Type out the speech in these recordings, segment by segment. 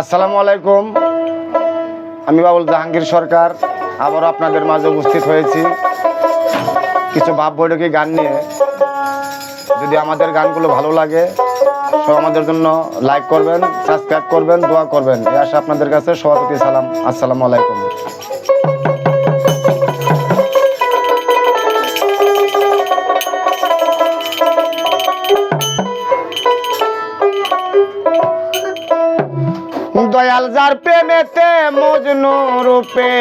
আসসালামু আলাইকুম। আমি বাবুল জাহাঙ্গীর সরকার। আবারও আপনাদের মাঝে উপস্থিত হয়েছি। কিছু ভাব বৈঠকি গান নিয়ে। যদি আমাদের গানগুলো ভালো লাগে সব আমাদের জন্য লাইক করবেন, সাবস্ক্রাইব করবেন, দোয়া করবেন। এই আপনাদের কাছে সভাপতি সালাম। আসসালামু আলাইকুম। দয়াল যার প্রেমেতে মজনু রূপে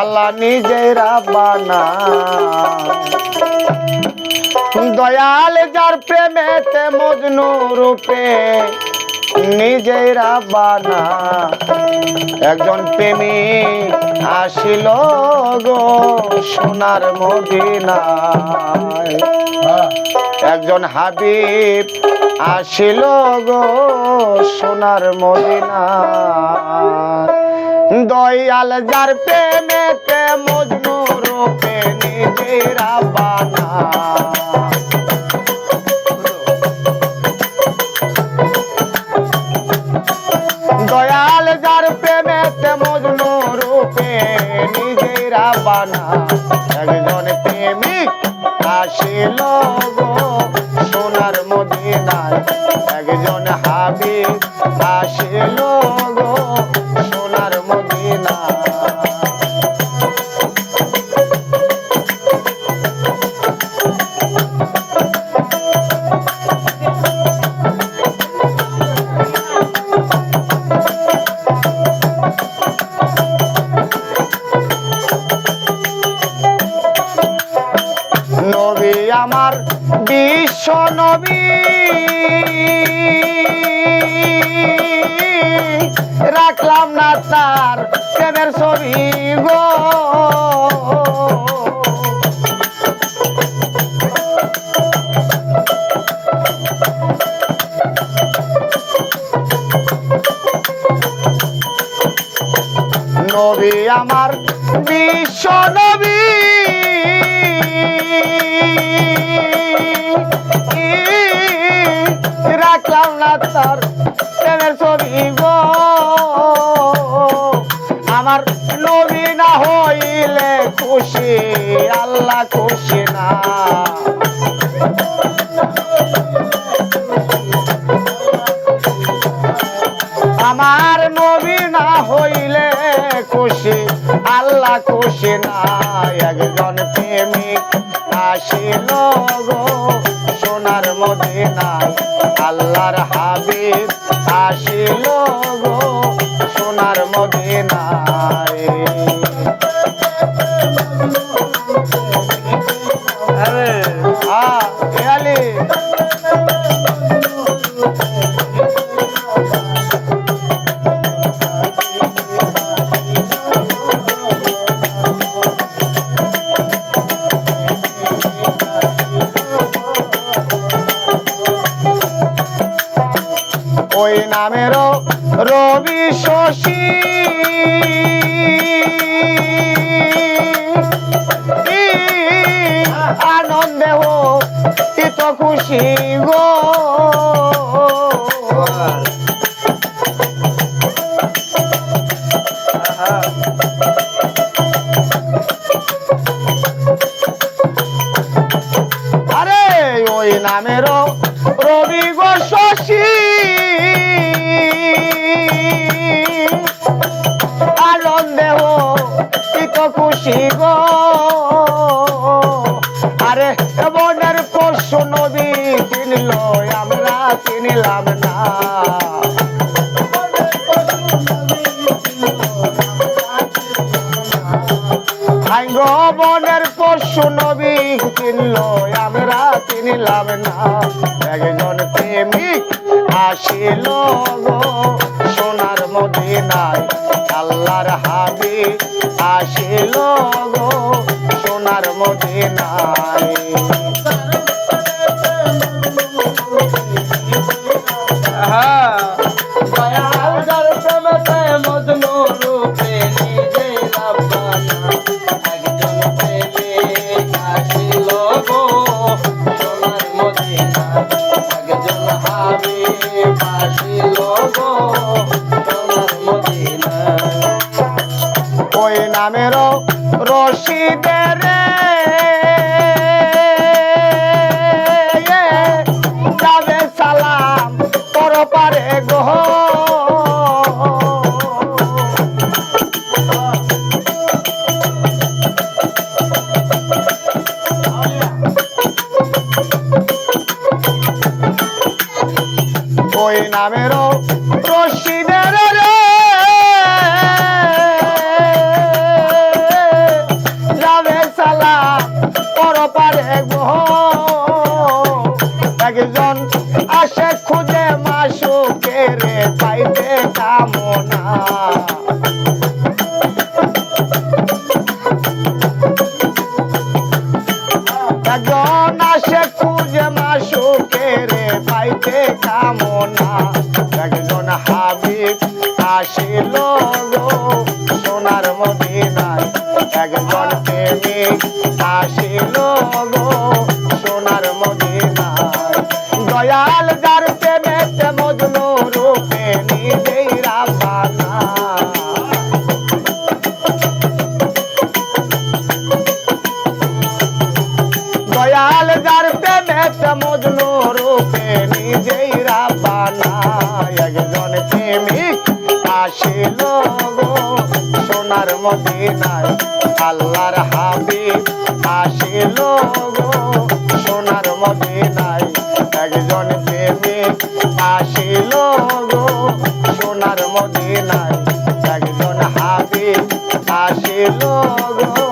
আল্লাহ নিজেরা বানা দয়াল যার প্রেমেতে মজনু রূপে নিজেই বানা একজন প্রেমী আসিল গো সোনার মদিনায়। একজন হাবিব আসিল গো সোনার মদিনা দয়াল যার প্রেমেতে মজনু রূপে নিজেরা বানা একজন প্রেমিক আসিল গো সোনার মদিনায়। একজন তার প্রেমের ছবি গো। নবী আমার বিশ্ব নবী। রাখলাম না তার আল্লাহ খুশি না। আমার নবী না হইলে খুশি, আল্লাহ খুশি না। একজন প্রেমিক আসিল গো সোনার মদিনায়, আল্লাহর হাবিব আসিল গো সোনার মদিনায়। ওই নামেরও রবি শশী। আনন্দে হো চিত খুশি গো। আরে, ওই নামেরও রবি গো শশী। আনন্দে হো খুশি গো। আরে বনের পশু নদী চিনল, আমরা চিনিলাম না। বনের পশু নবী চিনল, আমরা চিনিলাম না। একজন প্রেমিক আসিল গো সোনার মদিনায় আল্লাহর হাবি আসিল গো সোনার মদিনায়। হ্যাঁ। মজনু রূপে ওই নামেরও রশিদের যাবে সালাম পর পারে গো। ওই নামেরও রশিদের একজন আসে খুঁজে মাসুকে রে পাইতে কামনা একজন আসে সোনার মদিনায়। একজন আসিল গো প্রেমেতে মজনু রূপে নিজেই রাবানা একজন প্রেমিক আসিল গো, সোনার মদিনায় আল্লাহর হাবিব আসিল গো, সোনার মদিনায় একজন প্রেমিক আসিল গো, সোনার মদিনায় একজন হাবিব আসিল গো।